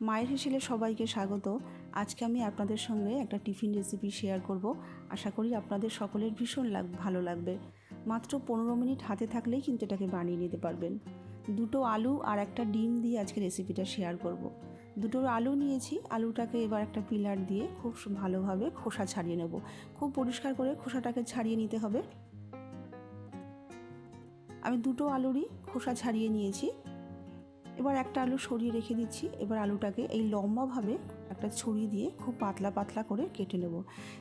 মায়ের হেসেলে সবাইকে স্বাগত। আজকে আমি আপনাদের সঙ্গে একটা টিফিন রেসিপি শেয়ার করব। আশা করি আপনাদের সকলের ভীষণ লাগ ভালো লাগবে। মাত্র পনেরো মিনিট হাতে থাকলেই কিন্তু এটাকে বানিয়ে নিতে পারবেন। দুটো আলু আর একটা ডিম দিয়ে আজকে রেসিপিটা শেয়ার করব। দুটো আলু নিয়েছি। আলুটাকে এবার একটা পিলার দিয়ে খুব ভালোভাবে খোসা ছাড়িয়ে নেব। খুব পরিষ্কার করে খোসাটাকে ছাড়িয়ে নিতে হবে। আমি দুটো আলুরই খোসা ছাড়িয়ে নিয়েছি। এবার একটা আলু সরিয়ে রেখে দিচ্ছি। এবার আলুটাকে এই লম্বাভাবে একটা ছুরি দিয়ে খুব পাতলা পাতলা করে কেটে নেব।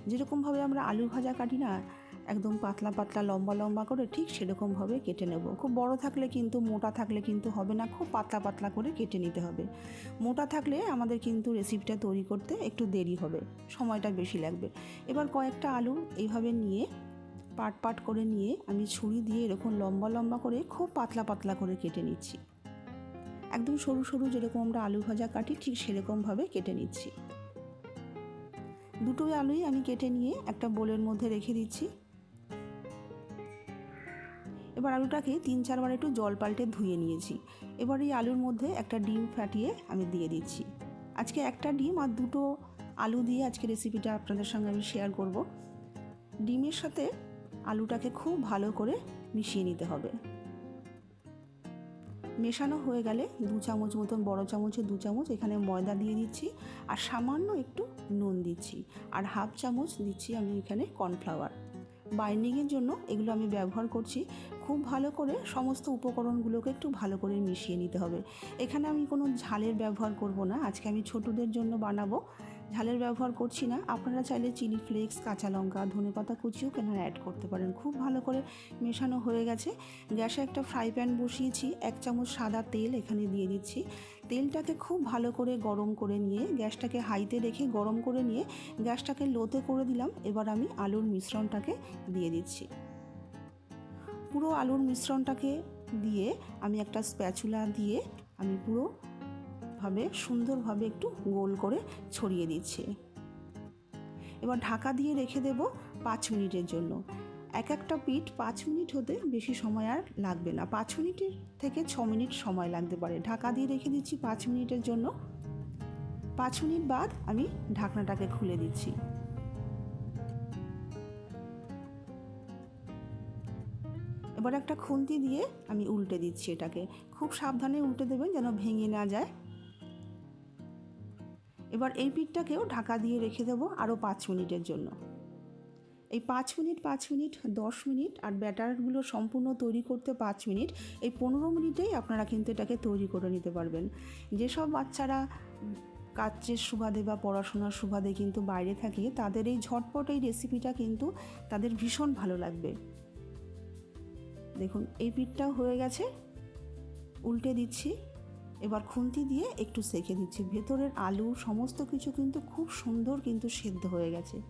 যেরকমভাবে আমরা আলু ভাজা কাটি না, একদম পাতলা পাতলা লম্বা লম্বা করে ঠিক সেরকমভাবে কেটে নেব। খুব বড় থাকলে কিন্তু, মোটা থাকলে কিন্তু হবে না, খুব পাতলা পাতলা করে কেটে নিতে হবে। মোটা থাকলে আমাদের কিন্তু রেসিপিটা তৈরি করতে একটু দেরি হবে, সময়টা বেশি লাগবে। এবার কয়েকটা আলু এইভাবে নিয়ে, পাট পাট করে নিয়ে আমি ছুরি দিয়ে এরকম লম্বা লম্বা করে খুব পাতলা পাতলা করে কেটে নিচ্ছি। একদম সরু সরু যেরকম আমরা আলু ভাজা কাটি, ঠিক সেরকমভাবে কেটে নিচ্ছি। দুটোই আলুই আমি কেটে নিয়ে একটা বোলের মধ্যে রেখে দিচ্ছি। এবার আলুটাকে তিন চারবার একটু জল পাল্টে ধুয়ে নিয়েছি। এবার এই আলুর মধ্যে একটা ডিম ফাটিয়ে আমি দিয়ে দিচ্ছি। আজকে একটা ডিম আর দুটো আলু দিয়ে আজকে রেসিপিটা আপনাদের সঙ্গে আমি শেয়ার করব। ডিমের সাথে আলুটাকে খুব ভালো করে মিশিয়ে নিতে হবে। মেশানো হয়ে গেলে দু চামচ মতন, বড় চামচে দু চামচ এখানে ময়দা দিয়ে দিচ্ছি আর সামান্য একটু নুন দিচ্ছি। আর হাফ চামচ দিচ্ছি আমি এখানে কর্নফ্লাওয়ার। বাইন্ডিংয়ের জন্য এগুলো আমি ব্যবহার করছি। খুব ভালো করে সমস্ত উপকরণগুলোকে একটু ভালো করে মিশিয়ে নিতে হবে। এখানে আমি কোনো ঝালের ব্যবহার করব না। আজকে আমি ছোটদের জন্য বানাবো। ঝালের ব্যবহার করছি না। আপনারা চাইলে চিলি ফ্লেক্স, কাঁচা লঙ্কা, ধনে পাতা কুচিও কেন অ্যাড করতে পারেন। খুব ভালো করে মেশানো হয়ে গেছে। গ্যাসে একটা ফ্রাই প্যান বসিয়েছি, এক চামচ সাদা তেল এখানে দিয়ে দিচ্ছি। তেলটাকে খুব ভালো করে গরম করে নিয়ে, গ্যাসটাকে হাইতে রেখে গরম করে নিয়ে, গ্যাসটাকে লোতে করে দিলাম। এবার আমি আলুর মিশ্রণটাকে দিয়ে দিচ্ছি। পুরো আলুর মিশ্রণটাকে দিয়ে আমি একটা স্প্যাচুলা দিয়ে আমি পুরো ভাবে সুন্দরভাবে একটু গোল করে ছড়িয়ে দিচ্ছি। এবার ঢাকা দিয়ে রেখে দেব পাঁচ মিনিটের জন্য। এক একটা পিঠ পাঁচ মিনিট হতে বেশি সময় আর লাগবে না। পাঁচ মিনিটের থেকে ছ মিনিট সময় লাগতে পারে। ঢাকা দিয়ে রেখে দিচ্ছি পাঁচ মিনিটের জন্য। পাঁচ মিনিট বাদ আমি ঢাকনাটাকে খুলে দিচ্ছি। এবার একটা খুন্তি দিয়ে আমি উল্টে দিচ্ছি এটাকে। খুব সাবধানে উল্টে দেবেন যেন ভেঙে না যায়। এবার এই পিঠটাকেও ঢাকা দিয়ে রেখে দেবো আরও পাঁচ মিনিটের জন্য। এই পাঁচ মিনিট পাঁচ মিনিট, দশ মিনিট আর ব্যাটারগুলো সম্পূর্ণ তৈরি করতে পাঁচ মিনিট, এই পনেরো মিনিটেই আপনারা কিন্তু এটাকে তৈরি করে নিতে পারবেন। যেসব বাচ্চারা কাজের সুবাদে বা পড়াশোনার সুবাদে কিন্তু বাইরে থাকে, তাদের এই ঝটপট এই রেসিপিটা কিন্তু তাদের ভীষণ ভালো লাগবে। দেখুন, এই পিঠটাও হয়ে গেছে। উল্টে দিচ্ছি। এবার খুন্তি দিয়ে একটু সেকে দিচ্ছি। ভেতরের আলু, সমস্ত কিছু কিন্তু খুব সুন্দর কিন্তু সেদ্ধ হয়ে গেছে।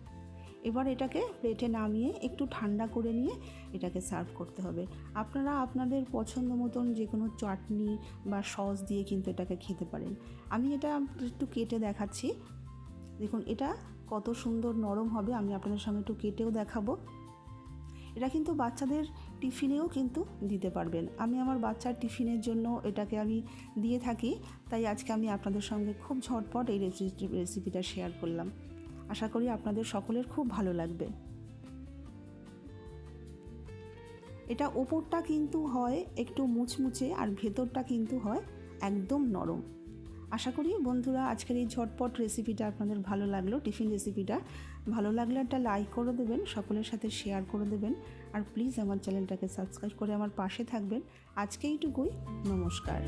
এবার এটাকে প্লেটে নামিয়ে একটু ঠান্ডা করে নিয়ে এটাকে সার্ভ করতে হবে। আপনারা আপনাদের পছন্দ মতন যে কোনো চাটনি বা সস দিয়ে কিন্তু এটাকে খেতে পারেন। আমি এটা একটু কেটে দেখাচ্ছি। দেখুন, এটা কত সুন্দর নরম হবে, আমি আপনাদের সঙ্গে একটু কেটেও দেখাবো। এটা কিন্তু বাচ্চাদের টিফিনেও কিন্তু দিতে পারবেন। আমি আমার বাচ্চার টিফিনের জন্য এটাকে আমি দিয়ে থাকি, তাই আজকে আমি আপনাদের সঙ্গে খুব ঝটপট এই রেসিপিটা শেয়ার করলাম। আশা করি আপনাদের সকলের খুব ভালো লাগবে। এটা ওপরটা কিন্তু হয় একটু মুচমুচে আর ভেতরটা কিন্তু হয় একদম নরম। আশা করি বন্ধুরা আজকের এই ঝটপট রেসিপিটা আপনাদের ভালো লাগল টিফিন রেসিপিটা ভালো লাগলে একটা লাইক করে দেবেন, সকলের সাথে শেয়ার করে দেবেন। আর প্লিজ আমার চ্যানেলটাকে সাবস্ক্রাইব করে আমার পাশে থাকবেন। আজকে এইটুকুই, নমস্কার।